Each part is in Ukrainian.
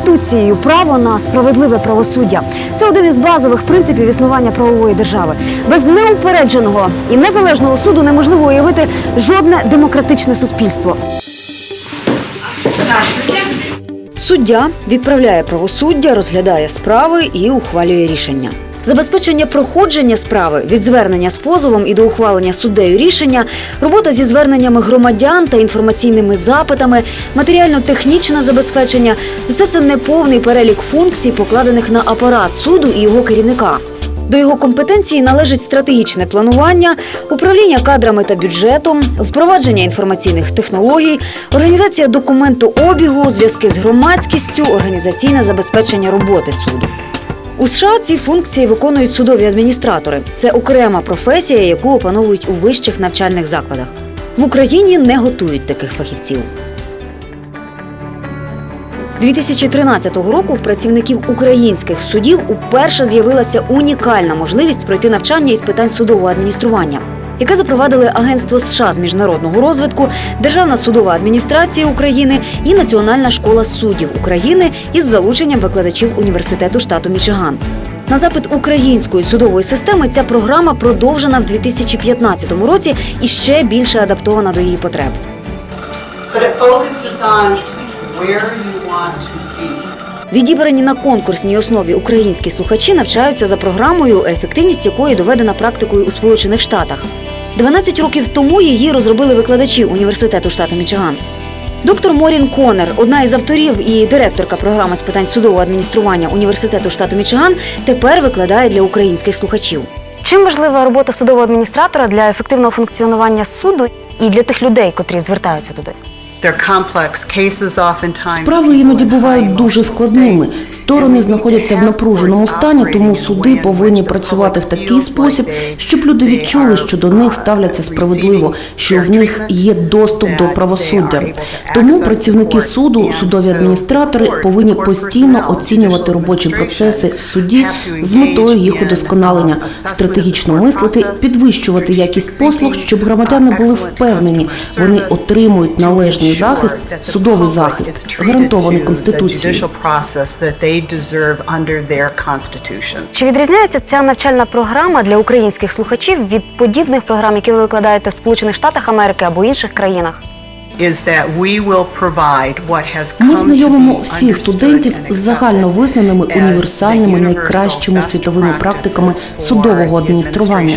конституцією право на справедливе правосуддя. Це один із базових принципів існування правової держави. Без неупередженого і незалежного суду неможливо уявити жодне демократичне суспільство. Суддя відправляє правосуддя, розглядає справи і ухвалює рішення. Забезпечення проходження справи від звернення з позовом і до ухвалення суддею рішення, робота зі зверненнями громадян та інформаційними запитами, матеріально-технічне забезпечення все це неповний перелік функцій, покладених на апарат суду і його керівника. До його компетенції належить стратегічне планування, управління кадрами та бюджетом, впровадження інформаційних технологій, організація документообігу, зв'язки з громадськістю, організаційне забезпечення роботи суду. У США ці функції виконують судові адміністратори. Це окрема професія, яку опановують у вищих навчальних закладах. В Україні не готують таких фахівців. 2013 року в працівників українських судів уперше з'явилася унікальна можливість пройти навчання із питань судового адміністрування, яке запровадили Агентство США з міжнародного розвитку, Державна судова адміністрація України і Національна школа суддів України із залученням викладачів університету штату Мічиган. На запит української судової системи ця програма продовжена в 2015 році і ще більше адаптована до її потреб. Відібрані на конкурсній основі українські слухачі навчаються за програмою, ефективність якої доведена практикою у Сполучених Штатах. 12 років тому її розробили викладачі університету штату Мічиган. Доктор Морін Конер, одна із авторів і директорка програми з питань судового адміністрування університету штату Мічиган, тепер викладає для українських слухачів. Чим важлива робота судового адміністратора для ефективного функціонування суду і для тих людей, котрі звертаються туди? Справи іноді бувають дуже складними. Сторони знаходяться в напруженому стані, тому суди повинні працювати в такий спосіб, щоб люди відчули, що до них ставляться справедливо, що в них є доступ до правосуддя. Тому працівники суду, судові адміністратори повинні постійно оцінювати робочі процеси в суді з метою їх удосконалення, стратегічно мислити, підвищувати якість послуг, щоб громадяни були впевнені, вони отримують належний захист, судовий захист, гарантований конституцією. Чи відрізняється ця навчальна програма для українських слухачів від подібних програм, які ви викладаєте в Сполучених Штатах Америки або інших країнах? Ми знайомимо всіх студентів з загально визнаними універсальними найкращими світовими практиками судового адміністрування.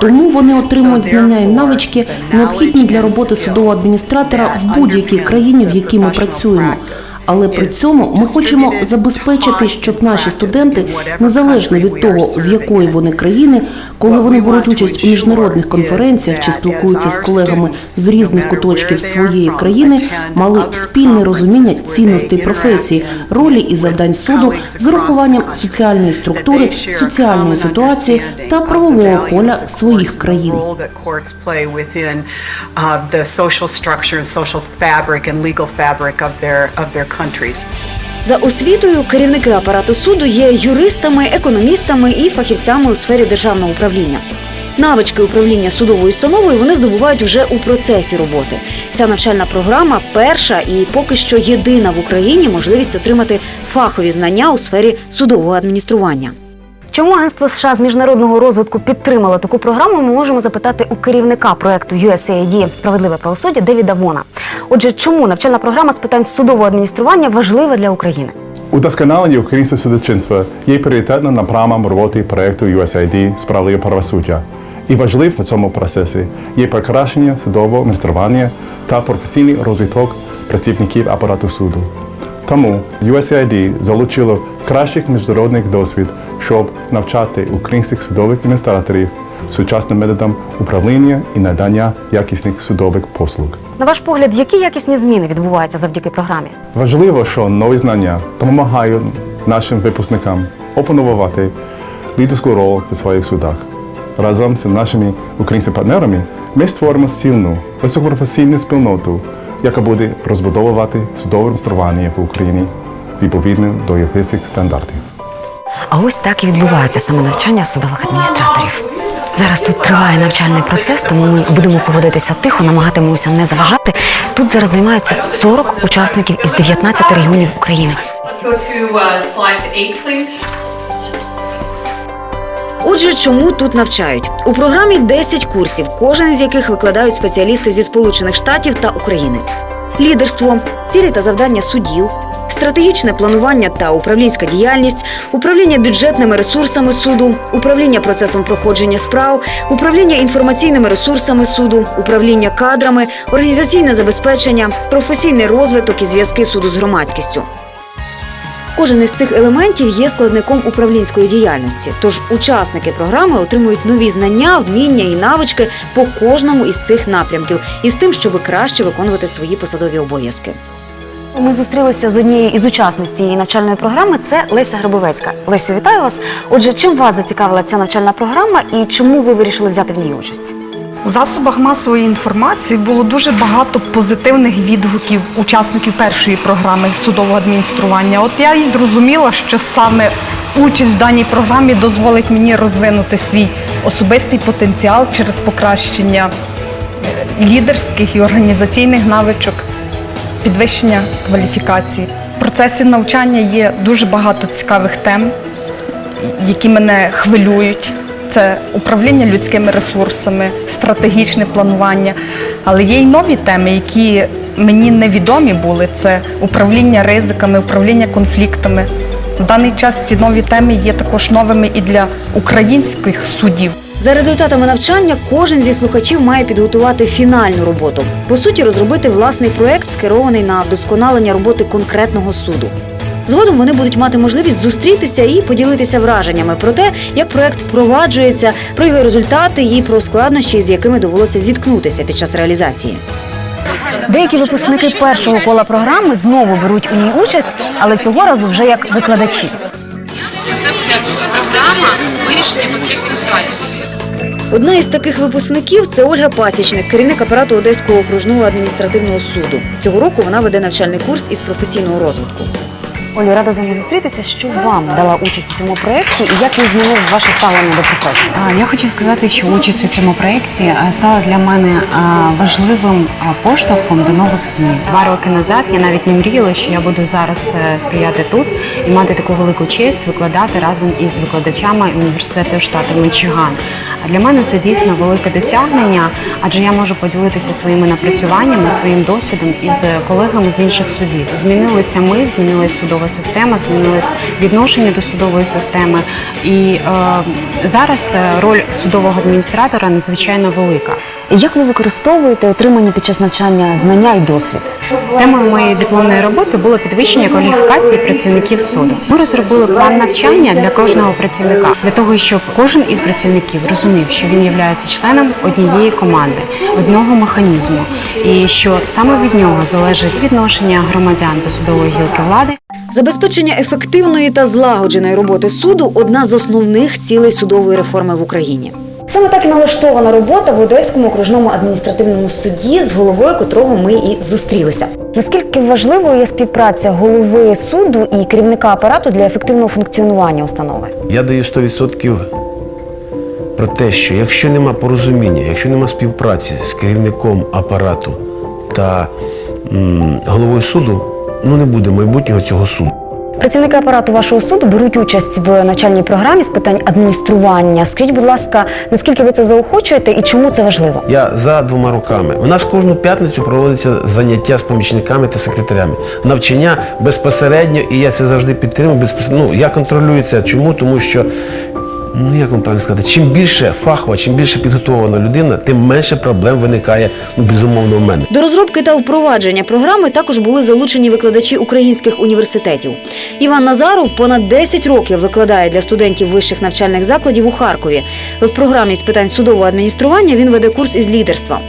Тому вони отримують знання і навички, необхідні для роботи судового адміністратора в будь-якій країні, в якій ми працюємо. Але при цьому ми хочемо забезпечити, щоб наші студенти, незалежно від того, з якої вони країни, коли вони беруть участь у міжнародних конференціях чи спілкуються з колегами з різних куточків своєї країни, мали спільне розуміння цінностей професії, ролі і завдань суду з урахуванням соціальної структури, соціальної ситуації та правового поля своїх країн. uh. За освітою керівники апарату суду є юристами, економістами і фахівцями у сфері державного управління. Навички управління судовою установою вони здобувають вже у процесі роботи. Ця навчальна програма перша і поки що єдина в Україні можливість отримати фахові знання у сфері судового адміністрування. Чому агентство США з міжнародного розвитку підтримало таку програму? Ми можемо запитати у керівника проекту USAID Справедливе правосуддя Девіда Вона. Отже, чому навчальна програма з питань судового адміністрування важлива для України? Удосконалення українського судочинства є пріоритетним напрямом роботи проекту USAID «Справедливе правосуддя». І важлив в цьому процесі є покращення судового адміністрування та професійний розвиток працівників апарату суду. Тому USAID залучило кращих міжнародних досвід, щоб навчати українських судових адміністраторів сучасним методам управління і надання якісних судових послуг. На ваш погляд, які якісні зміни відбуваються завдяки програмі? Важливо, що нові знання допомагають нашим випускникам опанувати лідерську роль в своїх судах. Разом з нашими українськими партнерами ми створимо сильну високопрофесійну спільноту, яка буде розбудовувати судове адміністрування в Україні відповідно до європейських стандартів. А ось так і відбувається саме навчання судових адміністраторів. Зараз тут триває навчальний процес, тому ми будемо поводитися тихо, намагатимемося не заважати. Тут зараз займаються 40 учасників із 19 регіонів України. Отже, чому тут навчають? У програмі 10 курсів, кожен з яких викладають спеціалісти зі Сполучених Штатів та України. Лідерство, цілі та завдання суддів, стратегічне планування та управлінська діяльність, управління бюджетними ресурсами суду, управління процесом проходження справ, управління інформаційними ресурсами суду, управління кадрами, організаційне забезпечення, професійний розвиток і зв'язки суду з громадськістю. Кожен із цих елементів є складником управлінської діяльності. Тож учасники програми отримують нові знання, вміння і навички по кожному із цих напрямків, із тим, щоб краще виконувати свої посадові обов'язки. Ми зустрілися з однією із учасниць цієї навчальної програми. Це Леся Грабовецька. Лесю, вітаю вас. Отже, чим вас зацікавила ця навчальна програма і чому ви вирішили взяти в ній участь? У засобах масової інформації було дуже багато позитивних відгуків учасників першої програми судового адміністрування. От я і зрозуміла, що саме участь в даній програмі дозволить мені розвинути свій особистий потенціал через покращення е, лідерських і організаційних навичок, підвищення кваліфікації. В процесі навчання є дуже багато цікавих тем, які мене хвилюють. Це управління людськими ресурсами, стратегічне планування. Але є й нові теми, які мені невідомі були. Це управління ризиками, управління конфліктами. В даний час ці нові теми є також новими і для українських судів. За результатами навчання кожен зі слухачів має підготувати фінальну роботу. По суті, розробити власний проект, скерований на вдосконалення роботи конкретного суду. Згодом вони будуть мати можливість зустрітися і поділитися враженнями про те, як проект впроваджується, про його результати і про складнощі, з якими довелося зіткнутися під час реалізації. Деякі випускники першого кола програми знову беруть у ній участь, але цього разу вже як викладачі. Це буде програма вирішення конфліктних ситуацій. Одна із таких випускників це Ольга Пасічник, керівник апарату Одеського окружного адміністративного суду. Цього року вона веде навчальний курс із професійного розвитку. Олю, рада з вами зустрітися. Що вам дала участь у цьому проєкті і як він змінив ваше ставлення до професії? Я хочу сказати, що участь у цьому проєкті стала для мене важливим поштовхом до нових змін. Два роки назад я навіть не мріяла, що я буду зараз е, стояти тут і мати таку велику честь викладати разом із викладачами університету штату Мічиган. А для мене це дійсно велике досягнення, адже я можу поділитися своїми напрацюваннями, своїм досвідом із колегами з інших судів. Змінилися ми, змінилася судова система, змінилось відношення до судової системи. І е, зараз е, роль судового адміністратора надзвичайно велика. Як ви використовуєте отримані під час навчання знання і досвід? Темою моєї дипломної роботи було підвищення кваліфікації працівників суду. Ми розробили план навчання для кожного працівника для того, щоб кожен із працівників розумів, що він є членом однієї команди, одного механізму, і що саме від нього залежить відношення громадян до судової гілки влади. Забезпечення ефективної та злагодженої роботи суду одна з основних цілей судової реформи в Україні. Саме так і налаштована робота в Одеському окружному адміністративному суді, з головою котрого ми і зустрілися. Наскільки важливою є співпраця голови суду і керівника апарату для ефективного функціонування установи? Я даю 100% про те, що якщо нема порозуміння, якщо нема співпраці з керівником апарату та м, головою суду, ну не буде майбутнього цього суду. Працівники апарату вашого суду беруть участь в навчальній програмі з питань адміністрування. Скажіть, будь ласка, наскільки ви це заохочуєте і чому це важливо? Я за двома роками. У нас кожну п'ятницю проводиться заняття з помічниками та секретарями. Навчання безпосередньо, і я це завжди підтримую. Безпосередньо. Ну, я контролюю це. Чому? Тому що. Ну, як вам правильно сказати, чим більше фахова, чим більше підготовлена людина, тим менше проблем виникає, ну, безумовно, в мене. До розробки та впровадження програми також були залучені викладачі українських університетів. Іван Назаров понад 10 років викладає для студентів вищих навчальних закладів у Харкові. В програмі з питань судового адміністрування він веде курс із лідерства.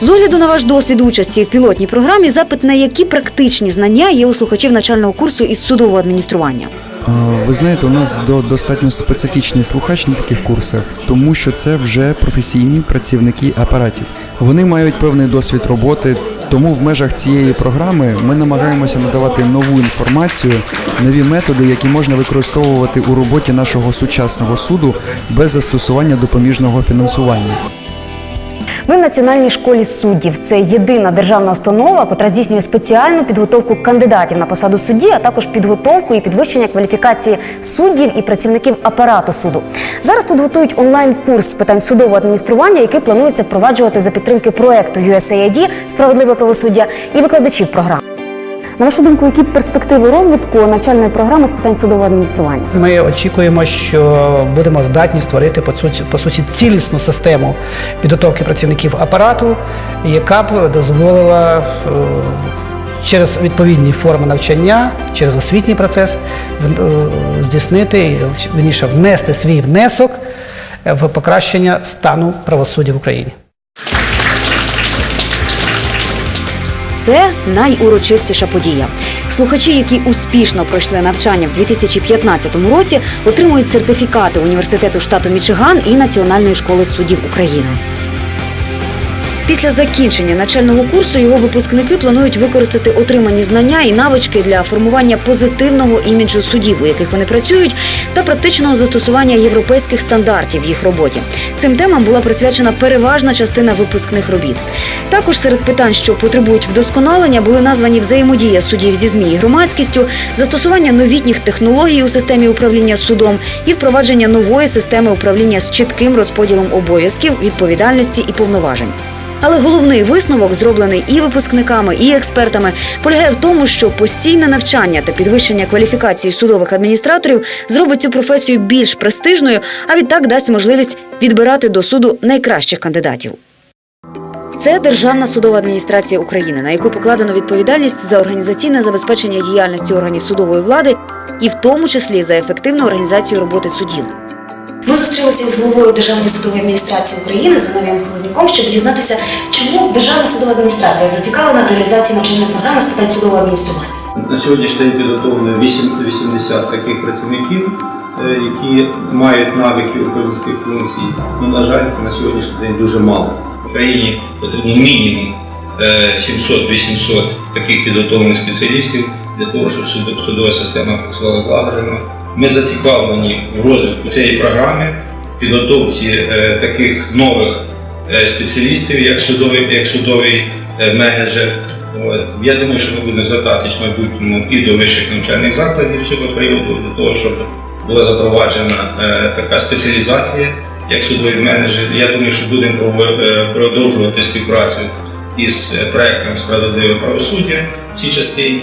З огляду на ваш досвід участі в пілотній програмі, запит на які практичні знання є у слухачів навчального курсу із судового адміністрування. Е, Ви знаєте, у нас до достатньо специфічний слухач на таких курсах, тому що це вже професійні працівники апаратів. Вони мають певний досвід роботи. Тому в межах цієї програми ми намагаємося надавати нову інформацію, нові методи, які можна використовувати у роботі нашого сучасного суду без застосування допоміжного фінансування. Ви в Національній школі суддів. Це єдина державна установа, котра здійснює спеціальну підготовку кандидатів на посаду судді, а також підготовку і підвищення кваліфікації суддів і працівників апарату суду. Зараз тут готують онлайн-курс з питань судового адміністрування, який планується впроваджувати за підтримки проекту USAID «Справедливе правосуддя і викладачів програм. На вашу думку, які перспективи розвитку навчальної програми з питань судового адміністрування? Ми очікуємо, що будемо здатні створити по суті, по суті цілісну систему підготовки працівників апарату, яка б дозволила е, через відповідні форми навчання, через освітній процес е, здійснити, вірніше, внести свій внесок в покращення стану правосуддя в Україні. Це найурочистіша подія. Слухачі, які успішно пройшли навчання в 2015 році, отримують сертифікати університету штату Мічиган і Національної школи суддів України. Після закінчення навчального курсу його випускники планують використати отримані знання і навички для формування позитивного іміджу судів, у яких вони працюють, та практичного застосування європейських стандартів в їх роботі. Цим темам була присвячена переважна частина випускних робіт. Також серед питань, що потребують вдосконалення, були названі взаємодія суддів зі ЗМІ і громадськістю, застосування новітніх технологій у системі управління судом і впровадження нової системи управління з чітким розподілом обов'язків, відповідальності і повноважень. Але головний висновок, зроблений і випускниками, і експертами, полягає в тому, що постійне навчання та підвищення кваліфікації судових адміністраторів зробить цю професію більш престижною, а відтак дасть можливість відбирати до суду найкращих кандидатів. Це Державна судова адміністрація України, на яку покладено відповідальність за організаційне забезпечення діяльності органів судової влади, і в тому числі за ефективну організацію роботи судів. Ми зустрілися з головою Державної судової адміністрації України Зиновієм Холодняком, щоб дізнатися, чому Державна судова адміністрація зацікавлена в реалізації навчальної програми з питань судового адміністрування. На сьогоднішній день підготовлено 8 80 таких працівників, е, які мають навики управлінських функцій. Ну, на жаль, це на сьогоднішній день дуже мало. В Україні потрібно мінімум е, 700-800 таких підготовлених спеціалістів для того, щоб судова система працювала злагоджено. Ми зацікавлені в розвитку цієї програми, підготовці е, таких нових е, спеціалістів, як судовий, як судовий е, менеджер. Я думаю, що ми будемо звертатись в майбутньому і до вищих навчальних закладів з цього приводу, для того, щоб була запроваджена така спеціалізація, як судовий менеджер. Я думаю, що будемо продовжувати співпрацю із проектом справедливе правосуддя в цій частині.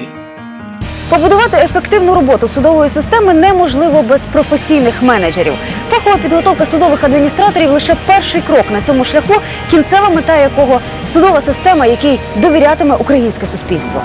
Побудувати ефективну роботу судової системи неможливо без професійних менеджерів. Фахова підготовка судових адміністраторів лише перший крок на цьому шляху, кінцева мета якого судова система, якій довірятиме українське суспільство.